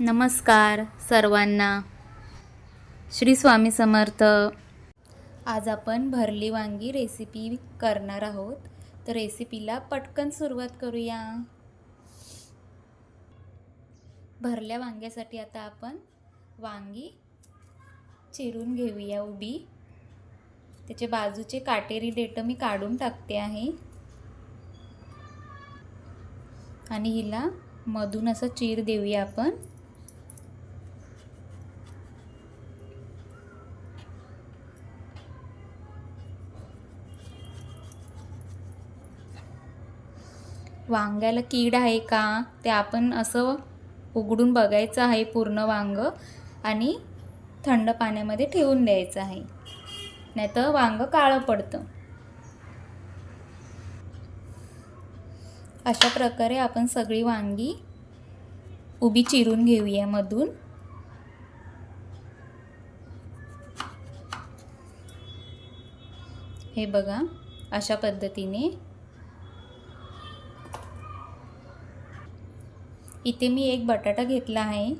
नमस्कार सर्वांना. श्री स्वामी समर्थ. आज आपण भरली वांगी रेसिपी करणार आहोत. तर रेसिपीला पटकन सुरुवात करूया. भरल्या वांग्यासाठी आता आपण वांगी चिरून घेऊया उभी. त्याचे बाजूचे काटेरी देठं मी काढून टाकते आहे. आणि हिला मधून असं चीर देऊया आपण. वांग्याला कीड आहे का? ते आपण असं उघडून बघायचं आहे पूर्ण वांग आणि थंड पाण्यामध्ये ठेवून द्यायचं आहे. नाहीतर वांग काळं पडतं. अशा प्रकारे आपण सगळी वांगी उभी चिरून घेऊया मधून. हे बघा अशा पद्धतीने इथे मी एक बटाटा घेतला आहे.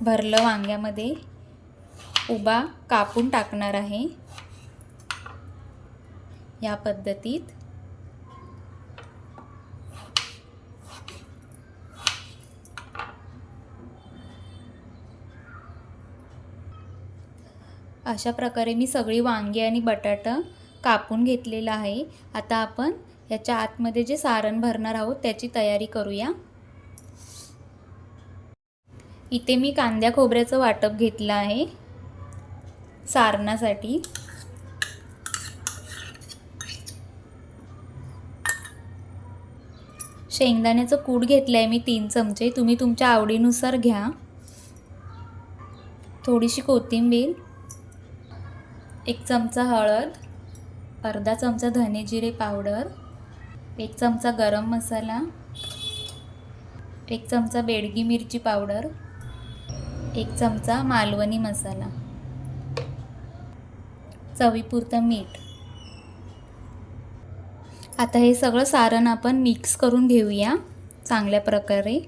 भरलं वांग्यामध्ये. उभा कापून टाकणार आहे. या पद्धतीत. अशा प्रकारे मी सगळी वांगी आणि बटाटा कापून घेतलेला आहे. आता आपण याच्या आतमध्ये जे सारण भरणार आहोत त्याची तयारी करूया. इथे मी कांद्या खोबऱ्याचं वाटप घेतलं आहे. सारणासाठी. शेंगदाण्याचं कूट घेतलं आहे मी तीन चमचे. तुम्ही तुमच्या आवडीनुसार घ्या. थोडीशी कोथिंबीर एक चमचा हळद अर्धा चमचा धने जिरे पावडर एक चमचा गरम मसाला एक चमचा बेडगी मिरची पावडर एक चमचा मालवणी मसाला. चवीपुरतं मीठ. आता हे सगळं सारण आपण मिक्स करून घेऊया चांगल्या प्रकारे.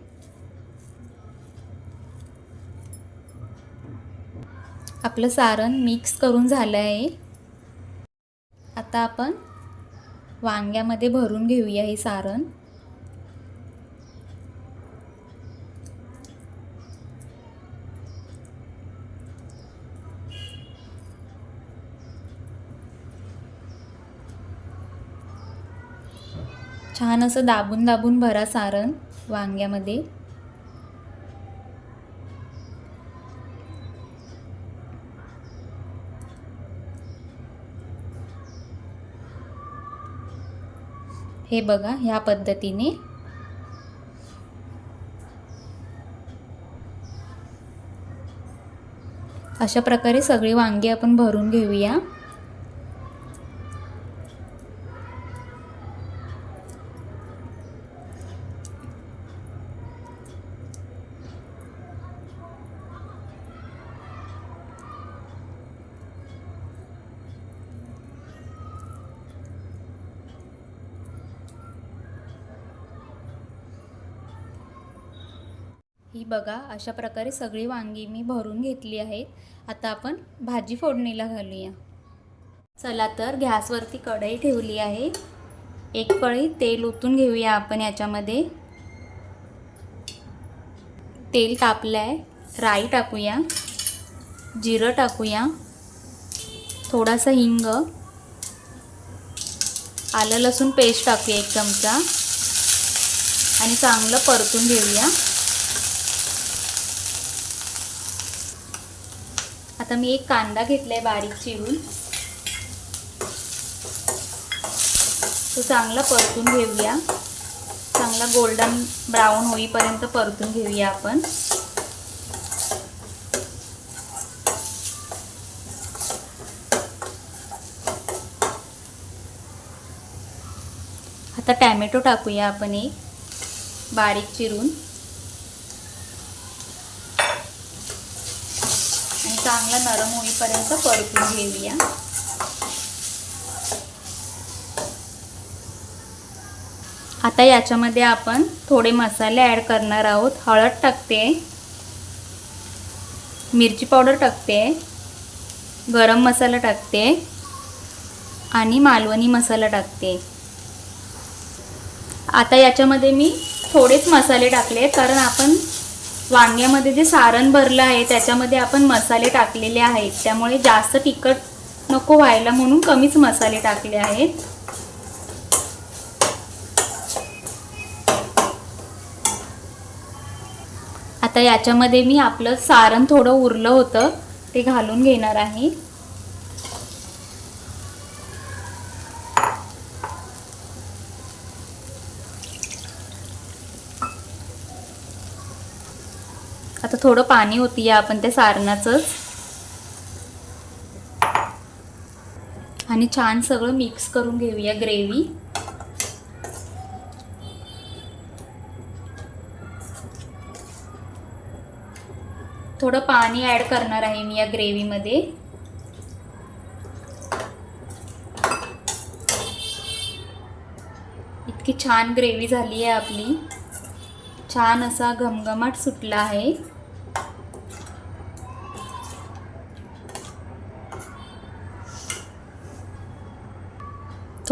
आपलं सारण मिक्स करून झालं आहे. आता आपण वांग्यामध्ये भरून घेऊया हे सारण. छान असं दाबून दाबून भरा सारण वांग्यामध्ये. हे बघा ह्या पद्धतीने. अशा प्रकारे सगळी वांगी आपण भरून घेऊया. ही बघा अशा प्रकारे सगळी वांगी मी भरून घेतली आहेत. आता आपण भाजी फोडणीला घालूया. चला तर गॅसवरती कढई ठेवली आहे. एक कढई तेल ओतून घेऊया आपण याच्यामध्ये. तेल तापलं आहे राई टाकूया जिरं टाकूया थोडासा हिंग आलं लसूण पेस्ट टाकूया एक चमचा आणि चांगलं परतून घेऊया. आता मी एक कांदा घेतला आहे बारीक चिरून. तो चांगला परतून घेऊया. चांगला गोल्डन ब्राऊन होईपर्यंत परतून घेऊया आपण. आता टॅमॅटो टाकूया आपण एक. बारीक चिरून. चांगला नरम होईपर्यंत परतून घेऊया. आता याच्यामध्ये आपण थोडे मसाले ॲड करणार आहोत. हळद टाकते. मिरची पावडर टाकते. गरम मसाला टाकते. आणि मालवणी मसाला टाकते. आता याच्यामध्ये मी थोडेच मसाले टाकले कारण आपण वांग्यामध्ये जे सारण भरलं आहे त्याच्यामध्ये आपण मसाले टाकलेले आहेत. त्यामुळे जास्त तिखट नको व्हायला म्हणून कमीच मसाले टाकले आहेत. आता याच्यामध्ये मी आपलं सारण थोडं उरलं होतं ते घालून घेणार आहे. आता थोडं पाणी होती या आपण त्या सारणाचंच. आणि छान सगळं मिक्स करून घेऊया ग्रेव्ही. थोडं पाणी ॲड करणार आहे मी या ग्रेव्हीमध्ये. इतकी छान ग्रेव्ही झाली आहे आपली. छान असा घमघमाट सुटला आहे.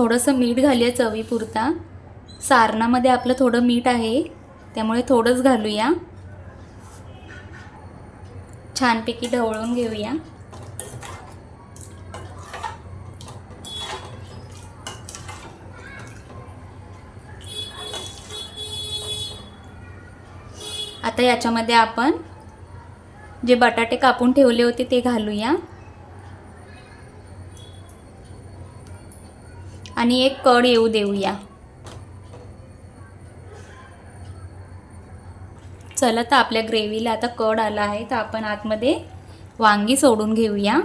थोडंसं मीठ घालूया चवीपुरता. सारणामध्ये आपलं थोडं मीठ आहे त्यामुळे थोडंच घालूया. छानपैकी ढवळून घेऊया. आता याच्यामध्ये आपण जे बटाटे कापून ठेवले होते ते घालूया. आणि एक कड येऊ देऊया. चला तर आपल्या ग्रेव्हीला आता कड आला आहे तर आपण आतमध्ये वांगी सोडून घेऊया.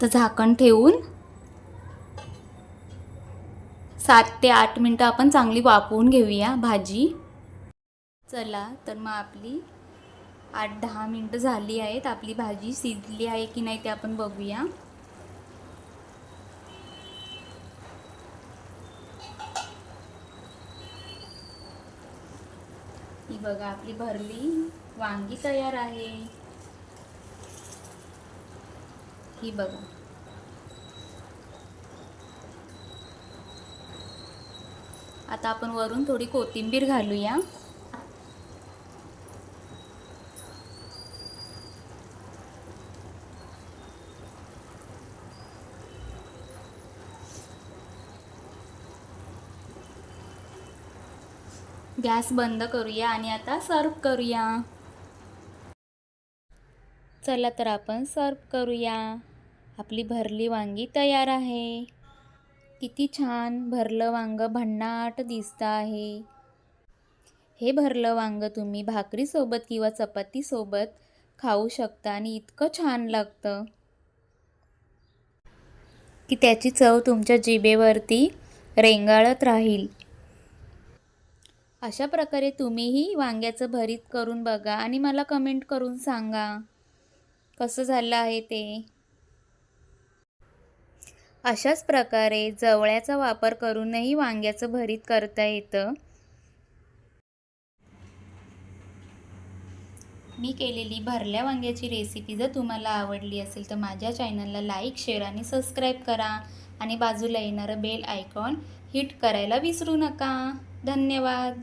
तर झाकण ठेवून सात ते आठ मिनटं आपण चांगली वापवून घेऊया भाजी. चला तर मग आपली आठ दहा मिनटं झाली आहेत. आपली भाजी शिजली आहे की नाही ते आपण बघूया. ही बघा आपली भरली वांगी तयार आहे. ही बघा. आता आपण वरून थोडी कोथिंबीर घालूया. गॅस बंद करूया आणि आता सर्व करूया. चला तर आपण सर्व करूया. आपली भरली वांगी तयार आहे. किती छान भरलं वांग भन्नाट दिसतं आहे. हे भरलं वांग तुम्ही भाकरीसोबत किंवा चपातीसोबत खाऊ शकता आणि इतकं छान लागतं. की त्याची चव तुमच्या जिभेवरती रेंगाळत राहील. अशा प्रकारे तुम्हीही वांग्याचं भरीत करून बघा आणि मला कमेंट करून सांगा. कसं झालं आहे ते? अशाच प्रकारे जवळ्याचा वापर करूनही वांग्याचं भरीत करता येतं. मी केलेली भरल्या वांग्याची रेसिपी जर तुम्हाला आवडली असेल तर माझ्या चॅनलला लाईक शेअर आणि सबस्क्राईब करा. आणि बाजूला येणारं बेल आयकॉन हिट करायला विसरू नका. धन्यवाद.